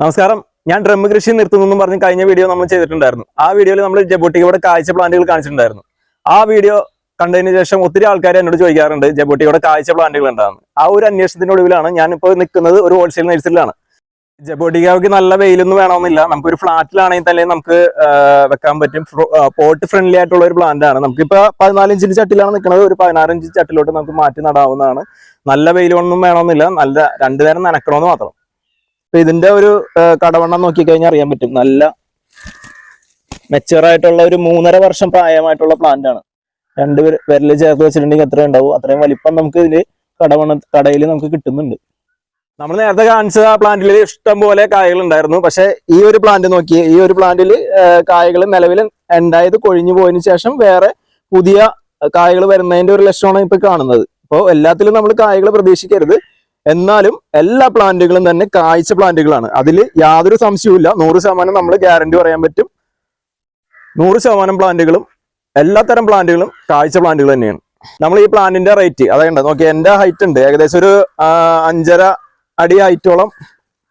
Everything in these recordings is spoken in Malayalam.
നമസ്കാരം. ഞാൻ ഡ്രം കൃഷി നിർത്തുന്നു പറഞ്ഞ് കഴിഞ്ഞ വീഡിയോ നമ്മൾ ചെയ്തിട്ടുണ്ടായിരുന്നു. ആ വീഡിയോയിൽ നമ്മൾ ജബോട്ടിക്കയുടെ കാഴ്ച പ്ലാന്റുകൾ കാണിച്ചിട്ടുണ്ടായിരുന്നു. ആ വീഡിയോ കണ്ടതിന് ശേഷം ഒത്തിരി ആൾക്കാർ എന്നോട് ചോദിക്കാറുണ്ട് ജബോട്ടിക്കയുടെ കാഴ്ച പ്ലാന്റുകൾ ഉണ്ടാകുന്നു ആ ഒരു അന്വേഷണത്തിന്റെ ഒടുവിലാണ് ഞാൻ ഞാനിപ്പോൾ നിൽക്കുന്നത് ഒരു ഹോൾസെയിൽ നഴ്സറിയിലാണ് ജബോട്ടിക്കയ്ക്ക് നല്ല വെയിലൊന്നും വേണമെന്നില്ല. നമുക്ക് ഒരു ഫ്ലാറ്റിലാണെങ്കിൽ തന്നെ നമുക്ക് വെക്കാൻ പറ്റും. പോട്ട് ഫ്രണ്ട്ലി ആയിട്ടുള്ള ഒരു പ്ലാന്റ് ആണ്. നമുക്കിപ്പോ പതിനാല് ഇഞ്ചിന്റെ ചട്ടിലാണ് നിൽക്കുന്നത് ഒരു പതിനാറ് ഇഞ്ച് ചട്ടിലോട്ട് നമുക്ക് മാറ്റി നടാവുന്നതാണ്. നല്ല വെയിലൊന്നും വേണമെന്നില്ല. നല്ല രണ്ടു നേരം നനക്കണമെന്ന് മാത്രം. അപ്പൊ ഇതിന്റെ ഒരു കടവണ്ണം നോക്കിക്കഴിഞ്ഞാൽ അറിയാൻ പറ്റും. നല്ല മെച്ചുവർ ആയിട്ടുള്ള ഒരു മൂന്നര വർഷം പ്രായമായിട്ടുള്ള പ്ലാന്റ് ആണ്. രണ്ട് വിരൽ ചേർത്ത് വെച്ചിട്ടുണ്ടെങ്കിൽ എത്ര ഉണ്ടാവും. അത്രയും വലിപ്പം നമുക്ക് ഇതിൽ കടവണ്ണ കടയിൽ നമുക്ക് കിട്ടുന്നുണ്ട്. നമ്മൾ നേരത്തെ കാണിച്ചത് ആ പ്ലാന്റിൽ ഇഷ്ടം പോലെ കായകൾ ഉണ്ടായിരുന്നു. പക്ഷെ ഈ ഒരു പ്ലാന്റ് നോക്കി ഈ ഒരു പ്ലാന്റിൽ കായകൾ നിലവിൽ ഉണ്ടായത് കൊഴിഞ്ഞു പോയതിന് ശേഷം വേറെ പുതിയ കായകൾ വരുന്നതിന്റെ ഒരു ലക്ഷണമാണ് ഇപ്പൊ കാണുന്നത്. അപ്പോൾ എല്ലാത്തിലും നമ്മൾ കായകൾ പ്രതീക്ഷിക്കരുത്. എന്നാലും എല്ലാ പ്ലാന്റുകളും തന്നെ കാഴ്ച പ്ലാന്റുകളാണ്. അതിൽ യാതൊരു സംശയവുമില്ല നൂറ് ശതമാനം നമ്മൾ ഗ്യാരണ്ടി പറയാൻ പറ്റും. നൂറ് ശതമാനം പ്ലാന്റുകളും എല്ലാത്തരം പ്ലാന്റുകളും കാഴ്ച പ്ലാന്റുകൾ തന്നെയാണ്. നമ്മൾ ഈ പ്ലാന്റിന്റെ റേറ്റ് അതായത് നോക്കി എന്റെ ഹൈറ്റ് ഉണ്ട്. ഏകദേശം ഒരു അഞ്ചര അടി ഹൈറ്റോളം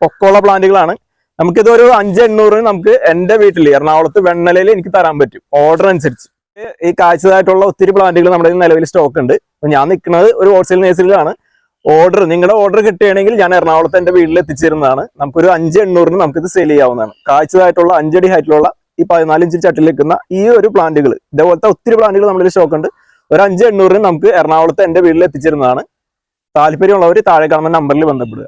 പൊക്കമുള്ള പ്ലാന്റുകളാണ്. നമുക്കിത് ഒരു അഞ്ച് എണ്ണൂറിന് നമുക്ക് എന്റെ വീട്ടിൽ എറണാകുളത്ത് വെണ്ണലയിൽ എനിക്ക് തരാൻ പറ്റും. ഓർഡർ അനുസരിച്ച്. ഈ കാഴ്ചതായിട്ടുള്ള ഒത്തിരി പ്ലാന്റുകൾ നമ്മുടെ നിലവിൽ സ്റ്റോക്ക് ഉണ്ട്. ഞാൻ നിൽക്കുന്നത് ഒരു ഹോൾസെയിൽ നേഴ്സറിയിലാണ് ഓർഡർ നിങ്ങളുടെ ഓർഡർ കിട്ടുകയാണെങ്കിൽ ഞാൻ എറണാകുളത്ത് എന്റെ വീട്ടിൽ എത്തിച്ചിരുന്നതാണ്. നമുക്കൊരു അഞ്ച് എണ്ണൂറിന് നമുക്കിത് സെയിൽ ചെയ്യാവുന്നതാണ്. കാഴ്ചതായിട്ടുള്ള അഞ്ചടി ഹൈറ്റിലുള്ള ഈ പതിനാല് ഇഞ്ച് ചട്ടിൽ നിൽക്കുന്ന ഈ ഒരു പ്ലാന്റുകൾ ഇതേപോലത്തെ ഒത്തിരി പ്ലാന്റുകൾ നമ്മുടെ സ്റ്റോക്ക് ഉണ്ട്. ഒരു അഞ്ച് എണ്ണൂറിന് നമുക്ക് എറണാകുളത്ത് എന്റെ വീട്ടിൽ എത്തിച്ചിരുന്നതാണ്. താല്പര്യമുള്ളവർ താഴെ കാണുന്ന നമ്പറിൽ ബന്ധപ്പെടുക.